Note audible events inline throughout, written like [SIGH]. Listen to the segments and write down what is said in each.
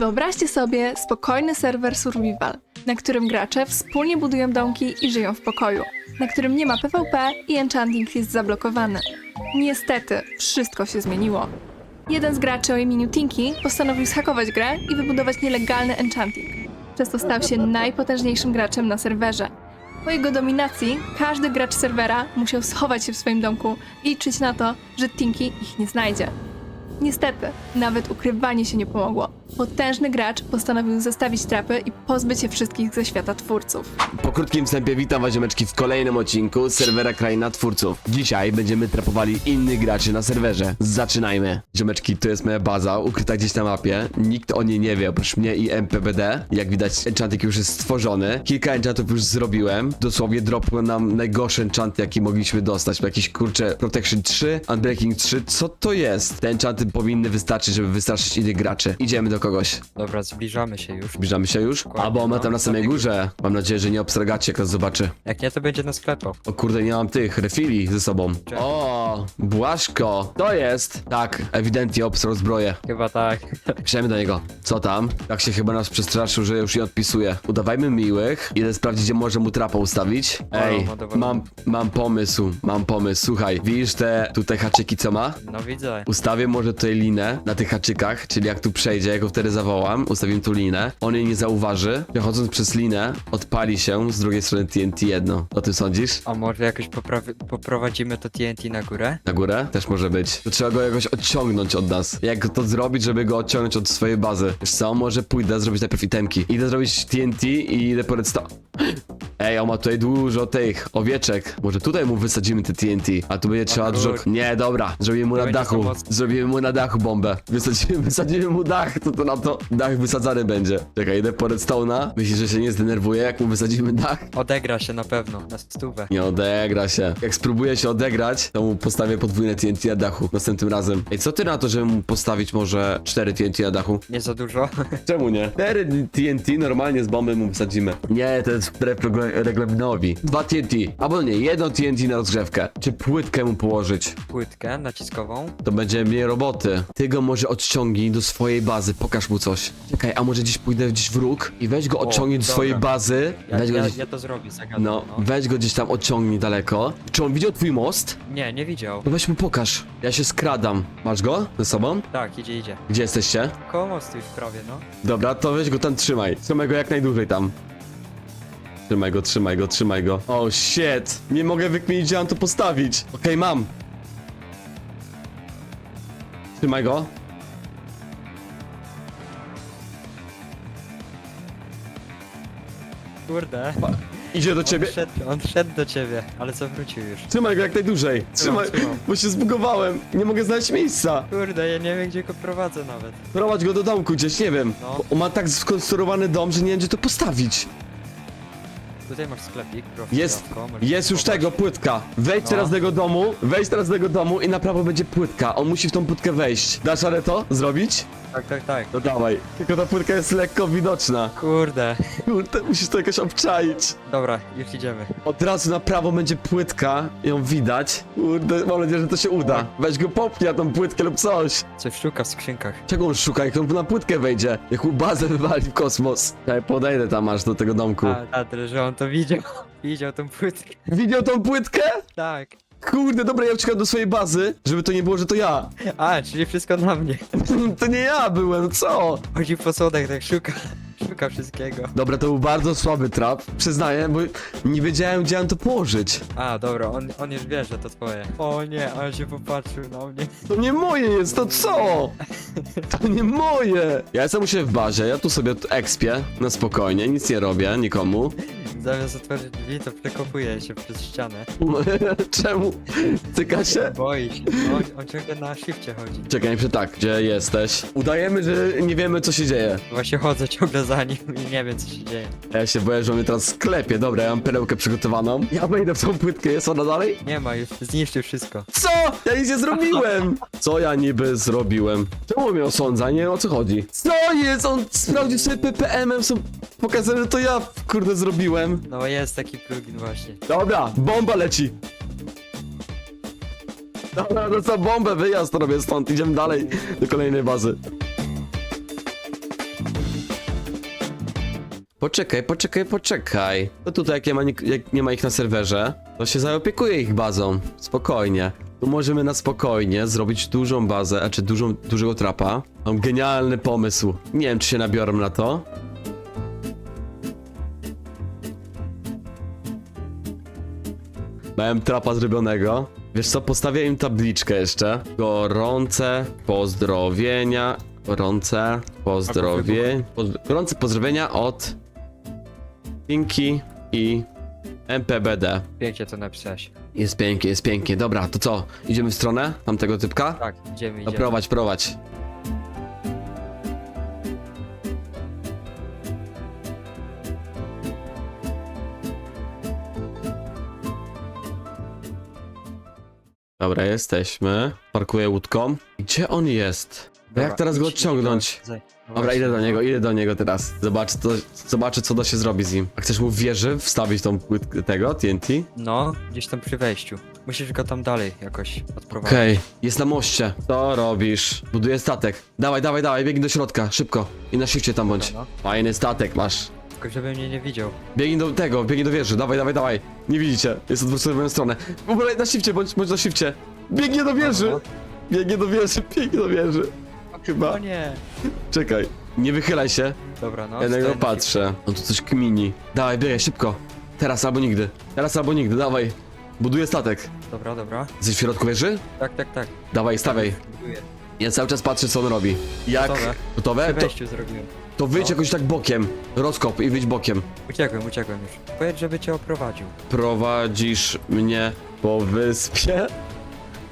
Wyobraźcie sobie spokojny serwer survival, na którym gracze wspólnie budują domki i żyją w pokoju, na którym nie ma PvP i enchanting jest zablokowany. Niestety, wszystko się zmieniło. Jeden z graczy o imieniu Tinky postanowił zhakować grę i wybudować nielegalny enchanting, przez co stał się najpotężniejszym graczem na serwerze. Po jego dominacji każdy gracz serwera musiał schować się w swoim domku i liczyć na to, że Tinky ich nie znajdzie. Niestety, nawet ukrywanie się nie pomogło. Potężny gracz postanowił zostawić trapy i pozbyć się wszystkich ze świata twórców. Po krótkim wstępie witam was w kolejnym odcinku serwera Kraina Twórców. Dzisiaj będziemy trapowali innych graczy na serwerze. Zaczynajmy. Ziomeczki, to jest moja baza, ukryta gdzieś na mapie. Nikt o niej nie wie, oprócz mnie i MPBD. Jak widać, enchantik już jest stworzony. Kilka enchantów już zrobiłem. Dosłownie dropły nam najgorszy enchant, jaki mogliśmy dostać. Jakiś kurcze Protection 3, Unbreaking 3. Co to jest? Te enchanty powinny wystarczyć, żeby wystraszyć innych graczy. Idziemy do kogoś. Dobra, zbliżamy się już. Zbliżamy się już? Albo ona tam na samej górze. Mam nadzieję, że nie obstragacie, jak nas zobaczy. Jak nie, to będzie na sklepach. O kurde, nie mam tych refili ze sobą. O, Błaszko, to jest. Tak, ewidentnie obstrał zbroję. Chyba tak. [LAUGHS] Piszemy do niego. Co tam? Tak się chyba nas przestraszył, że już nie odpisuje. Udawajmy miłych. Idę sprawdzić, gdzie może mu trapa ustawić. Ej, ma mam, mam pomysł, mam pomysł. Słuchaj, widzisz te tutaj haczyki, co ma? No widzę. Ustawię może tutaj linę na tych haczykach, czyli jak tu przejdzie, jak go wtedy zawołam, ustawimy tu linę, on jej nie zauważy, przechodząc przez linę, odpali się z drugiej strony TNT jedno. O tym sądzisz? A może jakoś poprawi- poprowadzimy to TNT na górę? Na górę? Też może być. To trzeba go jakoś odciągnąć od nas. Jak to zrobić, żeby go odciągnąć od swojej bazy? Wiesz co, może pójdę zrobić najpierw itemki. Idę zrobić TNT i idę po redstone. [LAUGHS] Ej, on ma tutaj dużo tych owieczek. Może tutaj mu wysadzimy te TNT, a tu będzie trzeba dużo... Nie, dobra, zrobimy mu na będzie dachu. mocno. Zrobimy mu na dachu bombę. Wysadzimy, [LAUGHS] wysadzimy mu dach, to to na to dach wysadzany będzie. Czekaj, idę po redstone'a. Myślisz, że się nie zdenerwuje, jak mu wysadzimy dach? Odegra się na pewno, na stówę. Nie odegra się. Jak spróbuję się odegrać, to mu postawię podwójne TNT na dachu następnym razem. Ej, co ty na to, żeby mu postawić może 4 TNT na dachu? Nie za dużo. [LAUGHS] Czemu nie? 4 TNT normalnie z bomby mu wsadzimy. Nie, to jest wbrew regla- regulaminowi. 2 TNT. Albo nie, jedno TNT na rozgrzewkę. Czy płytkę mu położyć? Płytkę naciskową. To będzie mniej roboty. Ty go może odciągnij do swojej bazy, pokaż mu coś. Czekaj, a może gdzieś pójdę gdzieś w róg i weź go odciągnij do dobra. swojej bazy. Ja, weź go ja, gdzieś... ja to zrobię, zagadam. No, No. weź go gdzieś tam odciągnij daleko. Czy on widział twój most? Nie, nie widział. No weź mu pokaż. Ja się skradam. Masz go ze sobą? Tak, idzie, idzie. Gdzie jesteście? Koło mostu już prawie, no. Dobra, to weź go tam trzymaj. Trzymaj go jak najdłużej tam. Trzymaj go, trzymaj go, trzymaj go. O oh, shit! Nie mogę wykminić, gdzie mam to postawić. Okej, mam. Trzymaj go. Kurde. Idzie do On ciebie. szedł, on szedł do ciebie, ale co wrócił już. Trzymaj go jak najdłużej. Trzymaj, trzymam. bo się zbugowałem. Nie mogę znaleźć miejsca. Kurde, ja nie wiem gdzie go prowadzę nawet. Prowadź go do domku gdzieś, nie wiem. No. Bo On ma tak skonstruowany dom, że nie wiem, gdzie to postawić. Tutaj masz sklepik, proszę. Jest, możesz jest już kupować. tego płytka. Wejdź No. teraz do tego domu, wejdź teraz do tego domu i na prawo będzie płytka. On musi w tą płytkę wejść. Dasz radę to zrobić? Tak, tak, tak. No dawaj. Tylko ta płytka jest lekko widoczna. Kurde. Kurde, musisz to jakoś obczaić. Dobra, już idziemy. Od razu na prawo będzie płytka, ją widać. Kurde, mam nadzieję, że to się uda. Weź go popnij na tą płytkę lub coś. Coś szuka w skrzynkach. Czego on szuka, jak on na płytkę wejdzie? Jak mu bazę wywali w kosmos. Ja podejdę tam aż do tego domku. A, a tyle, że on to widział. Widział tą płytkę. Widział tą płytkę? Tak. Kurde, dobra, ja uciekam do swojej bazy, żeby to nie było, że to ja. A, czyli wszystko na mnie. To nie ja byłem, co? Chodzi po sodach, tak szuka. Szuka wszystkiego. Dobra, to był bardzo słaby trap, przyznaję, bo nie wiedziałem, gdzie mam to położyć. A, dobra, on, on już wie, że to twoje. O nie, on się popatrzył na mnie. To nie moje jest, to co? To nie moje! Ja jestem u siebie w bazie, ja tu sobie ekspię, na spokojnie, nic nie robię, nikomu. Zamiast otworzyć drzwi, to przekopuje się przez ścianę. [LAUGHS] Czemu? Cyka się? Boi się. On, on ciągle na shifcie chodzi. Czekaj, że tak, gdzie jesteś? Udajemy, że nie wiemy, co się dzieje. Właśnie chodzę ciągle za nim i nie wiem, co się dzieje. Ja się boję, że on mnie teraz sklepie. Dobra, ja mam perełkę przygotowaną. Ja wejdę w tą płytkę, jest ona dalej? Nie ma już, zniszczył wszystko. Co? Ja nic nie zrobiłem! Co ja niby zrobiłem? Czemu mnie osądza? Nie wiem o co chodzi. Co jest? On sprawdził sobie PPM-em, są... pokazane, że to ja kurde zrobiłem. No jest taki plugin właśnie. Dobra, bomba leci. Dobra, no co, bombę, wyjazd robię stąd, idziemy dalej do kolejnej bazy. Poczekaj, poczekaj, poczekaj. To tutaj, jak nie, ma, nik- jak nie ma ich na serwerze, to się zaopiekuje ich bazą. Spokojnie. Tu możemy na spokojnie zrobić dużą bazę, a czy dużą, dużego trapa. Mam genialny pomysł. Nie wiem, czy się nabiorą na to. Miałem trapa zrobionego. Wiesz co, postawię im tabliczkę jeszcze. Gorące pozdrowienia. Gorące pozdrowie. Poz, gorące pozdrowienia od Pinki i MPBD. Pięknie to napisałeś. Jest pięknie, jest pięknie. Dobra, to co? Idziemy w stronę tamtego typka? Tak, idziemy, No idziemy. prowadź, prowadź. Dobra, jesteśmy. Parkuję łódką. Gdzie on jest? Bo Dobra, jak teraz go idź, odciągnąć? no Dobra, idę do no. niego, idę do niego teraz. Zobaczę, co, zobaczę, co da się zrobić z nim. A chcesz mu w wieży wstawić tą płytkę tego, TNT? No, gdzieś tam przy wejściu. Musisz go tam dalej jakoś odprowadzić. Okej, jest na moście. Co robisz? Buduję statek. Dawaj, dawaj, dawaj, biegnij do środka, szybko. I na shifcie tam bądź. Dobra, Fajny statek masz. Tylko żeby mnie nie widział. Biegnij do tego, biegnij do wieży, dawaj, dawaj, dawaj. Nie widzicie, jest odwrócony w moją stronę. W ogóle na shifcie, bądź, bądź na shifcie. Biegnie do wieży, biegnie do wieży, biegnie do wieży. Chyba, O nie! czekaj. Nie wychylaj się, Dobra, no. ja na niego patrzę. On tu coś kmini. Dawaj, biegaj, szybko. Teraz albo nigdy. Teraz albo nigdy, dawaj. Buduję statek. Dobra, dobra. Jesteś w środku wieży? Tak, tak, tak. Dawaj, stawiaj. Buduję. Ja cały czas patrzę, co on robi. Jak? Gotowe. Gotowe? Przy To, wejściu zrobiłem. to wyjdź No. jakoś tak bokiem. Rozkop i wyjdź bokiem. Uciekłem, uciekłem już. Powiedz, żeby cię oprowadził. Prowadzisz mnie po wyspie?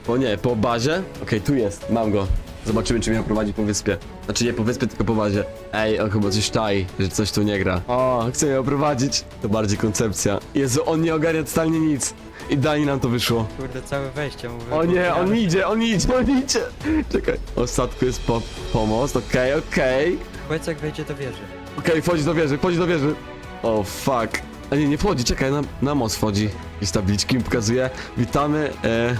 O nie, po bazie? Okej, tu jest, mam go. Zobaczymy, czy mnie prowadzi po wyspie. Znaczy nie po wyspie, tylko po bazie. Ej, on chyba coś czai, że coś tu nie gra. O, chce mnie oprowadzić. To bardziej koncepcja. Jezu, on nie ogarnia totalnie nic. Idealnie nam to wyszło. Kurde, całe wejście mu O nie, on idzie, on idzie, on idzie. Czekaj. O statku jest po pomost, okej, okej. Powiedz, jak wejdzie do wieży. Okej, wchodzi do wieży, wchodzi do wieży. O fuck. A nie, nie wchodzi, czekaj, na, na most wchodzi. Jakieś tabliczki mi pokazuje. Witamy e,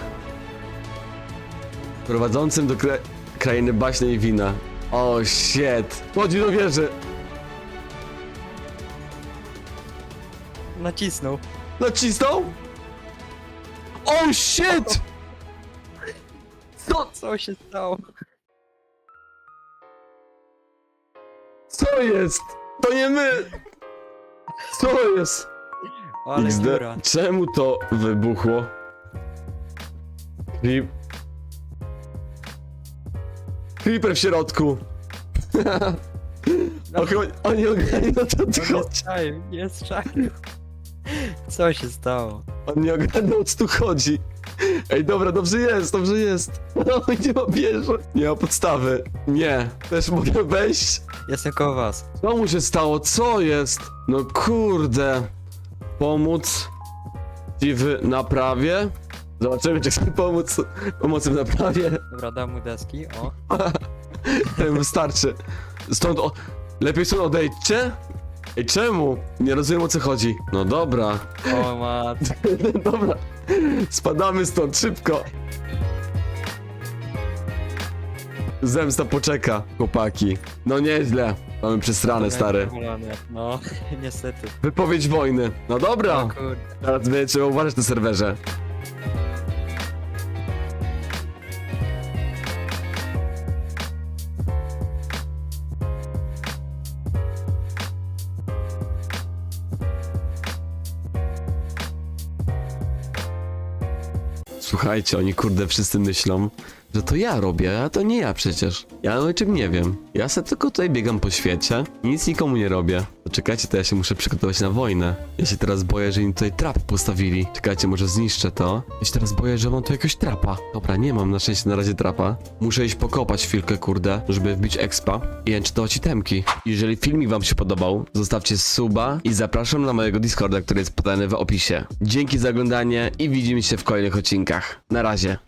prowadzącym do kra krainy baśni i wina. O shit. Wchodzi do wieży. Nacisnął. Nacisnął? O shit! Co, Co się stało? co jest? To nie my! Co jest? Ale XD. dziura. Czemu to wybuchło? Creep... Creeper w środku. [LAUGHS] No. O, oni ogarniają co tu On chodzi. jest czaił, jest czaił. Co się stało? On nie ogarnął o co tu chodzi. Ej, dobra, dobrze jest, dobrze jest. [LAUGHS] No, nie ma wieży. Nie ma podstawy. Nie. Też mogę wejść? Jestem koło was. Co mu się stało? Co jest? No kurde. Pomóc ci w naprawie? Zobaczymy, czy chcę pomóc pomocy w naprawie. Dobra, dam mu deski, o. [LAUGHS] Ten wystarczy. Stąd o... Lepiej stąd odejdźcie? Ej, czemu? Nie rozumiem o co chodzi. No dobra. O mat. [LAUGHS] dobra. Spadamy stąd, szybko. Zemsta poczeka, chłopaki. No nieźle. Mamy przesrane, stary. No, [LAUGHS] niestety. Wypowiedź wojny. No dobra. O kurde. Teraz będzie trzeba uważać na serwerze. Słuchajcie, oni kurde wszyscy myślą, że to ja robię, a to nie ja przecież. Ja o czym nie wiem. Ja se tylko tutaj biegam po świecie i nic nikomu nie robię. Czekajcie, to ja się muszę przygotować na wojnę. Ja się teraz boję, że im tutaj trap postawili. Czekajcie, może zniszczę to. Ja się teraz boję, że mam tu jakiegoś trapa. Dobra, nie mam na szczęście na razie trapa. Muszę iść pokopać chwilkę, kurde, żeby wbić expa i enchitować itemki. Jeżeli filmik wam się podobał, zostawcie suba i zapraszam na mojego Discorda, który jest podany w opisie. Dzięki za oglądanie i widzimy się w kolejnych odcinkach. Na razie.